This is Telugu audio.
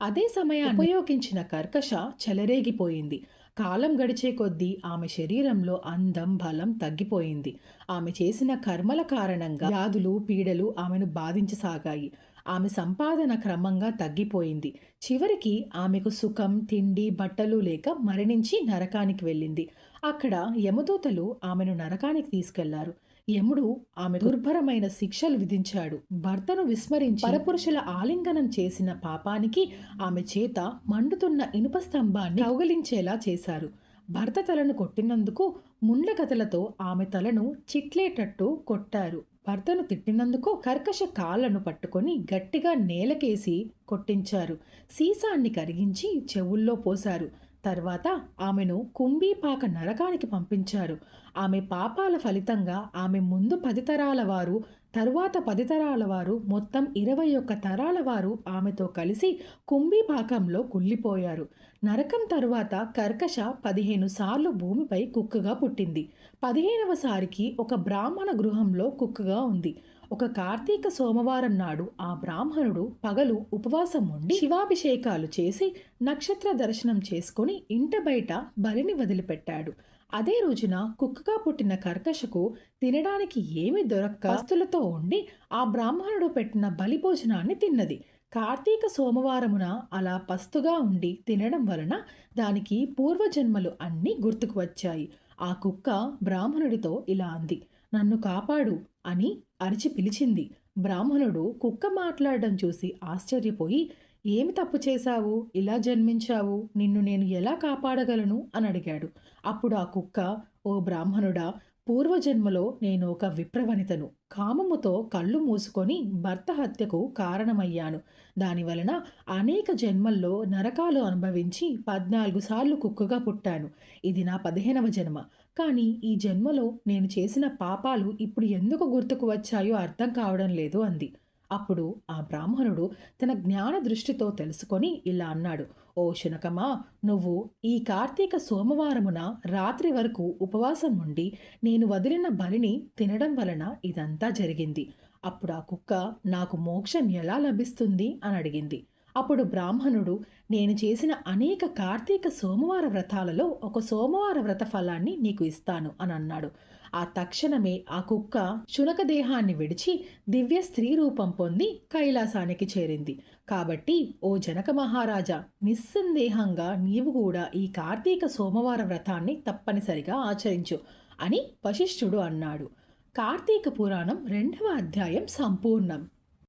అదే సమయాన్ని ఉపయోగించిన కర్కశ చెలరేగిపోయింది. కాలం గడిచే కొద్దీ ఆమె శరీరంలో అందం బలం తగ్గిపోయింది. ఆమె చేసిన కర్మల కారణంగా వ్యాధులు పీడలు ఆమెను బాధించసాగాయి. ఆమె సంపాదన క్రమంగా తగ్గిపోయింది. చివరికి ఆమెకు సుఖం తిండి బట్టలు లేక మరణించి నరకానికి వెళ్ళింది. అక్కడ యమదూతలు ఆమెను నరకానికి తీసుకెళ్ళారు. యముడు ఆమె దుర్భరమైన శిక్షలు విధించాడు. భర్తను విస్మరించి పరపురుషుల ఆలింగనం చేసిన పాపానికి ఆమె చేత మండుతున్న ఇనుప స్తంభాన్ని కౌగలించేలా చేశారు. భర్త తలను కొట్టినందుకు ముండ్ల కథలతో ఆమె తలను చిట్లేటట్టు కొట్టారు. భర్తను తిట్టినందుకు కర్కశ కాళ్ళను పట్టుకొని గట్టిగా నేలకేసి కొట్టించారు. సీసాన్ని కరిగించి చెవుల్లో పోశారు. తర్వాత ఆమెను కుంభీపాక నరకానికి పంపించారు. ఆమె పాపాల ఫలితంగా ఆమె ముందు పది తరాల వారు తరువాత పది తరాల వారు మొత్తం ఇరవై ఒక్క తరాల వారు ఆమెతో కలిసి కుంభీపాకంలో కుళ్ళిపోయారు. నరకం తరువాత కర్కశ పదిహేను సార్లు భూమిపై కుక్కగా పుట్టింది. పదిహేనవ సారికి ఒక బ్రాహ్మణ గృహంలో కుక్కగా ఉంది. ఒక కార్తీక సోమవారం నాడు ఆ బ్రాహ్మణుడు పగలు ఉపవాసం ఉండి శివాభిషేకాలు చేసి నక్షత్ర దర్శనం చేసుకుని ఇంట బయట బలిని వదిలిపెట్టాడు. అదే రోజున కుక్కగా పుట్టిన కర్కశకు తినడానికి ఏమి దొరక్క ఆస్తులతో ఉండి ఆ బ్రాహ్మణుడు పెట్టిన బలి భోజనాన్ని తిన్నది. కార్తీక సోమవారమున అలా పస్తుగా ఉండి తినడం వలన దానికి పూర్వజన్మలు అన్నీ గుర్తుకు వచ్చాయి. ఆ కుక్క బ్రాహ్మణుడితో ఇలా అంది నన్ను కాపాడు అని అరిచి పిలిచింది. బ్రాహ్మణుడు కుక్క మాట్లాడడం చూసి ఆశ్చర్యపోయి ఏమి తప్పు చేశావు? ఇలా జన్మించావు? నిన్ను నేను ఎలా కాపాడగలను? అని అడిగాడు. అప్పుడు ఆ కుక్క ఓ బ్రాహ్మణుడా పూర్వజన్మలో నేను ఒక విప్రవనితను. కామముతో కళ్ళు మూసుకొని భర్త హత్యకు కారణమయ్యాను. దానివలన అనేక జన్మల్లో నరకాలు అనుభవించి పద్నాలుగు సార్లు కుక్కగా పుట్టాను. ఇది నా పదిహేనవ జన్మ. కానీ ఈ జన్మలో నేను చేసిన పాపాలు ఇప్పుడు ఎందుకు గుర్తుకు వచ్చాయో అర్థం కావడం లేదు అంది. అప్పుడు ఆ బ్రాహ్మణుడు తన జ్ఞాన దృష్టితో తెలుసుకొని ఇలా అన్నాడు ఓ శునకమా నువ్వు ఈ కార్తీక సోమవారమున రాత్రి వరకు ఉపవాసం ఉండి నేను వదిలిన బలిని తినడం వలన ఇదంతా జరిగింది. అప్పుడు ఆ కుక్క నాకు మోక్షం ఎలా లభిస్తుంది అని అడిగింది. అప్పుడు బ్రాహ్మణుడు నేను చేసిన అనేక కార్తీక సోమవార వ్రతాలలో ఒక సోమవార వ్రత ఫలాన్ని నీకు ఇస్తాను అని అన్నాడు. ఆ తక్షణమే ఆ కుక్క శునక దేహాన్ని విడిచి దివ్య స్త్రీ రూపం పొంది కైలాసానికి చేరింది. కాబట్టి ఓ జనక మహారాజా నిస్సందేహంగా నీవు కూడా ఈ కార్తీక సోమవార వ్రతాన్ని తప్పనిసరిగా ఆచరించు అని వశిష్ఠుడు అన్నాడు. కార్తీక పురాణం రెండవ అధ్యాయం సంపూర్ణం.